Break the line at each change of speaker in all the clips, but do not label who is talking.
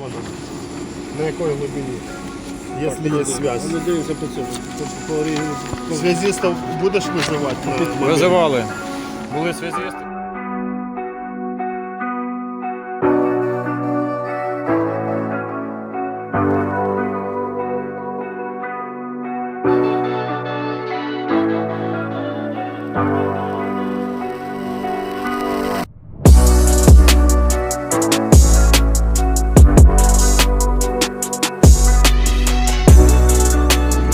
вона? На якої глибині? Якщо є зв'язь.
Вони дивляться по цьому. По- по.
Зв'язістів будеш визивати?
Називали. Були зв'язісти.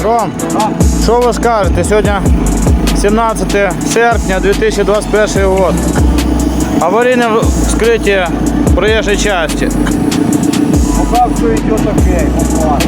Ром, що ви скажете? Сьогодні 17 серпня 2021 год. Аварийное вскрытие проезжей части.
Пока все идет окей, пока.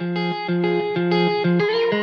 Música